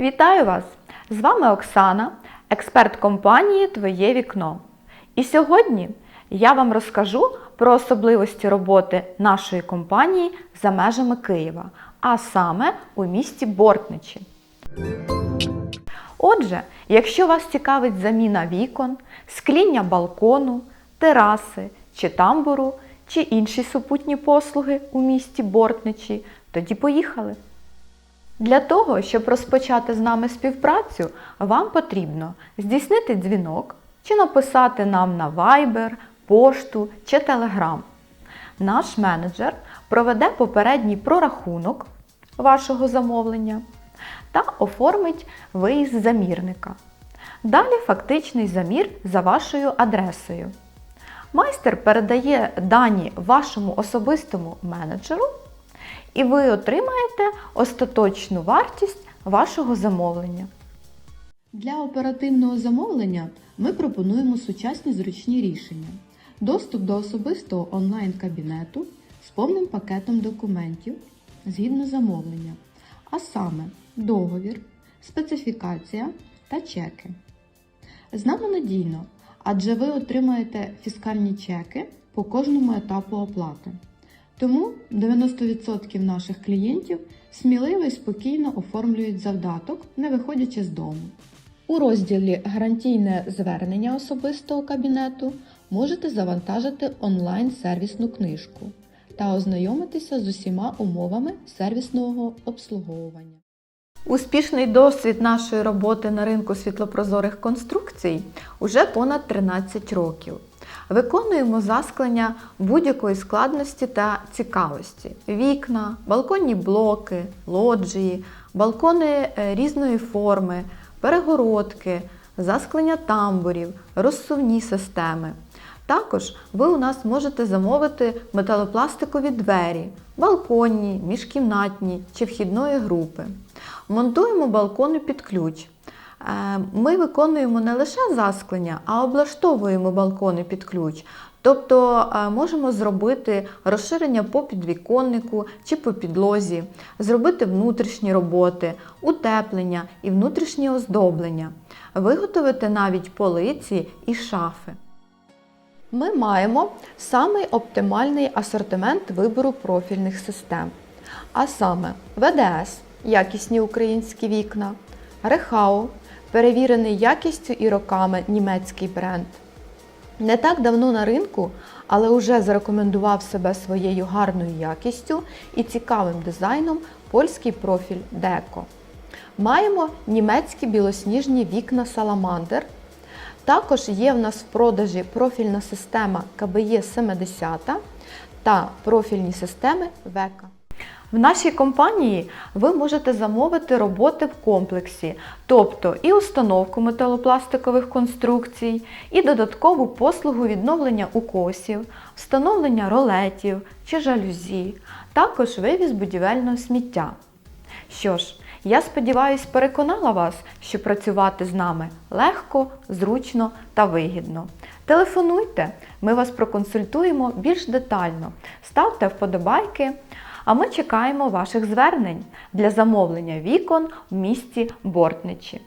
Вітаю вас! З вами Оксана, експерт компанії Твоє вікно. І сьогодні я вам розкажу про особливості роботи нашої компанії за межами Києва, а саме у місті Бортничі. Отже, якщо вас цікавить заміна вікон, скління балкону, тераси чи тамбуру, чи інші супутні послуги у місті Бортничі, тоді поїхали! Для того, щоб розпочати з нами співпрацю, вам потрібно здійснити дзвінок чи написати нам на Viber, пошту чи Telegram. Наш менеджер проведе попередній прорахунок вашого замовлення та оформить виїзд замірника. Далі фактичний замір за вашою адресою. Майстер передає дані вашому особистому менеджеру і ви отримаєте остаточну вартість вашого замовлення. Для оперативного замовлення ми пропонуємо сучасні зручні рішення. Доступ до особистого онлайн-кабінету з повним пакетом документів згідно замовлення, а саме договір, специфікація та чеки. З нами надійно, адже ви отримаєте фіскальні чеки по кожному етапу оплати. Тому 90% наших клієнтів сміливо і спокійно оформлюють завдаток, не виходячи з дому. У розділі Гарантійне звернення особистого кабінету можете завантажити онлайн-сервісну книжку та ознайомитися з усіма умовами сервісного обслуговування. Успішний досвід нашої роботи на ринку світлопрозорих конструкцій уже понад 13 років. Виконуємо засклення будь-якої складності та цікавості: вікна, балконні блоки, лоджії, балкони е, різної форми, перегородки, засклення тамбурів, розсувні системи. Також ви у нас можете замовити металопластикові двері, балконні, міжкімнатні чи вхідної групи. Монтуємо балкони під ключ. Е, Ми виконуємо не лише засклення, а облаштовуємо балкони під ключ. Тобто е, можемо зробити розширення по підвіконнику чи по підлозі, зробити внутрішні роботи, утеплення і внутрішнє оздоблення, виготовити навіть полиці і шафи. Ми маємо самий оптимальний асортимент вибору профільних систем, а саме ВДС якісні українські вікна, Рехау перевірений якістю і роками німецький бренд. Не так давно на ринку, але вже зарекомендував себе своєю гарною якістю і цікавим дизайном польський профіль Деко. Маємо німецькі білосніжні вікна Salamander. Також є в нас в продажі профільна система КБЄ 70 та профільні системи Века. В нашій компанії ви можете замовити роботи в комплексі, тобто і установку металопластикових конструкцій, і додаткову послугу відновлення укосів, встановлення ролетів чи жалюзі, також вивіз будівельного сміття. Що ж, я сподіваюся, переконала вас, що працювати з нами легко, зручно та вигідно. Телефонуйте, ми вас проконсультуємо більш детально. Ставте вподобайки. А ми чекаємо ваших звернень для замовлення вікон в місті Бортничі.